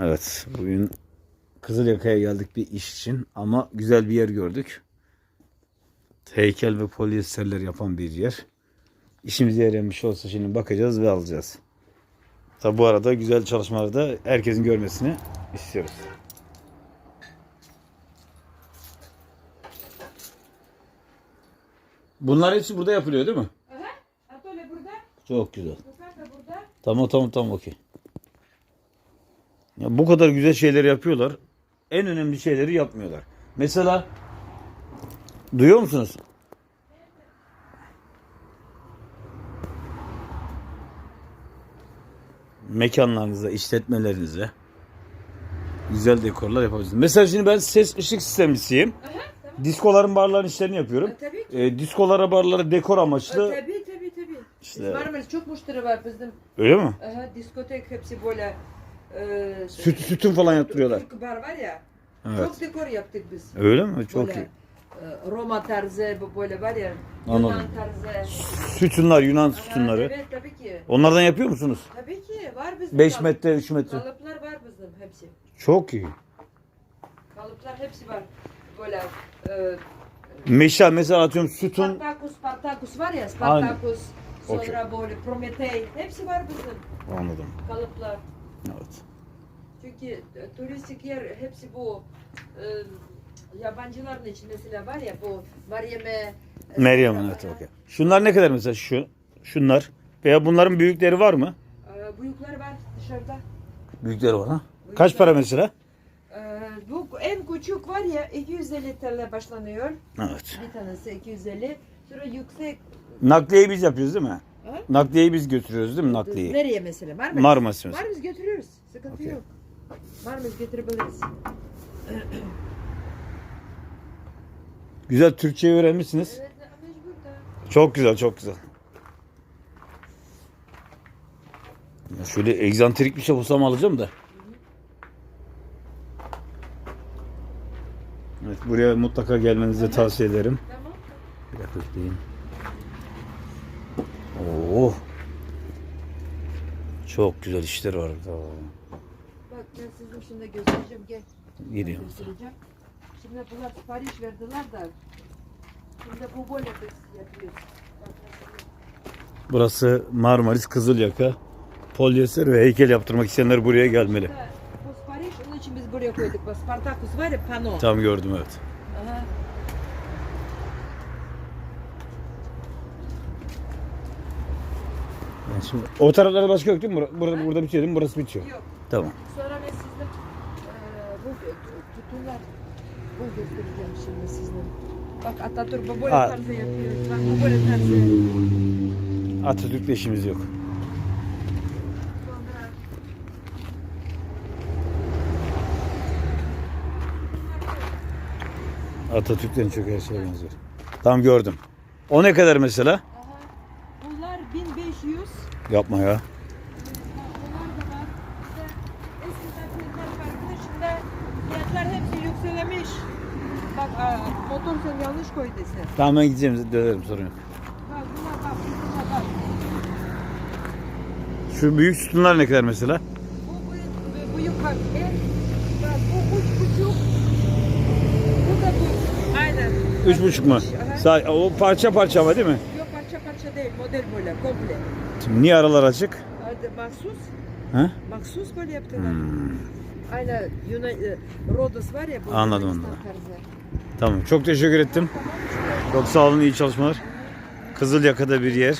Evet, bugün Kızılyaka'ya geldik bir iş için ama güzel bir yer gördük. Heykel ve polyesterler yapan bir yer. İşimize şey olsa şimdi bakacağız ve alacağız. Tabi bu arada güzel çalışmaları da herkesin görmesini istiyoruz. Bunlar hepsi burada yapılıyor değil mi? Aha. Atölye burada. Çok güzel. Tamam tamam tamam okey. Ya bu kadar güzel şeyleri yapıyorlar. En önemli şeyleri yapmıyorlar. Mesela duyuyor musunuz? Mekanlarınızda, işletmelerinizde güzel dekorlar yapabilirsiniz. Mesela şimdi ben ses ışık sistemcisiyim. Aha. Diskoların, barların işlerini yapıyorum. Ha, tabii ki. E, diskolara, barlara dekor amaçlı. tabii tabii tabii. İşte- Biz Marmaris çok müşteri var bizim. Öyle mi? Aha, diskotek hepsi böyle. E, Süt, sütün falan yaptırıyorlar. Türk bar var ya. Evet. Çok dekor yaptık biz. Öyle mi? Çok böyle, iyi. e, Roma tarzı bu böyle var ya. Anladım. Yunan tarzı. Sütunlar, Yunan Aha, sütunları. Evet tabii ki. Onlardan yapıyor musunuz? Tabii ki var bizim. 5 kalıp- metre, 3 metre. Kalıplar var bizim hepsi. Çok iyi. Kalıplar hepsi var. Böyle e, Meşal mesela atıyorum sütun. Spartacus, Spartacus var ya Aynen. Spartacus. Sonra Okey. böyle Prometey. Hepsi var bizim Anladım. kalıplar. Evet. Çünkü e, turistik yer hepsi bu e, yabancıların için mesela var ya bu Meryem'e e, Meryem evet okey. Şunlar ne kadar mesela şu? Şunlar. Veya bunların büyükleri var mı? E, büyükler var dışarıda. Büyükleri var ha. Kaç para mesela? E, bu en küçük var ya 250 TL başlanıyor. Evet. Bir tanesi 250. Sonra yüksek Nakliyeyi biz yapıyoruz değil mi? Ha? Nakliyeyi biz götürüyoruz değil mi nakliyeyi? Nereye mesela? Marmaris. Marmaris mesela. Marmaris götürüyoruz. Sıkıntı Okey. yok. Marmaris götürebiliriz. Güzel Türkçeyi öğrenmişsiniz. Evet, mecbur da. Çok güzel, çok güzel. Ya şöyle egzantrik bir şey bulsam alacağım da. Evet, buraya mutlaka gelmenizi tavsiye ederim. Tamam. Bir dakika bekleyin. Çok güzel işler var burada. Bak ben size şimdi göstereceğim. Gel. Göstereceğim. Şimdi bunlar sipariş verdiler de. Şimdi bu böyle yapıyoruz. Burası Marmaris Kızılyaka. Polyester ve heykel yaptırmak isteyenler buraya gelmeli. Bu sipariş onun için biz buraya koyduk. Spartakus var ya pano. Tam gördüm evet. Aha. Yani şimdi, o taraflarda başka yok değil mi? Bur- Burada, burada bitiyor değil mi? Burası bitiyor. Yok. Tamam. Sonra ben sizde eee bu tutunlar bu göstereceğim şimdi sizde. Bak Atatürk bu böyle tarzı yapıyor. Bak bu böyle tarzı. Atatürk'le işimiz yok. Sonra Atatürk'ten çok her şeye benziyor. Tamam gördüm. O ne kadar mesela? aha. Bunlar 1500. Yapma ya. Bunlar da var. İşte eski takımlar hepsi yükselemiş. Bak motor sen yanlış koydun sen. Tamam ben gideceğim dönerim sorun yok. Şu büyük sütunlar ne kadar mesela? Bu, bu, bu yukarı. Bak bu üç buçuk. Bu da bu. Aynen. Üç buçuk mu? Sa- o parça parça ama değil mi? Değil. Model böyle komple. Şimdi niye aralar açık? Mahsus. Ha? Mahsus böyle yaptılar. Hmm. Aynen Yunan, e, Rodos var ya. Bu Anladım, tarzı. Tamam çok teşekkür ettim. Çok sağ olun iyi çalışmalar. Kızılyaka'da bir yer.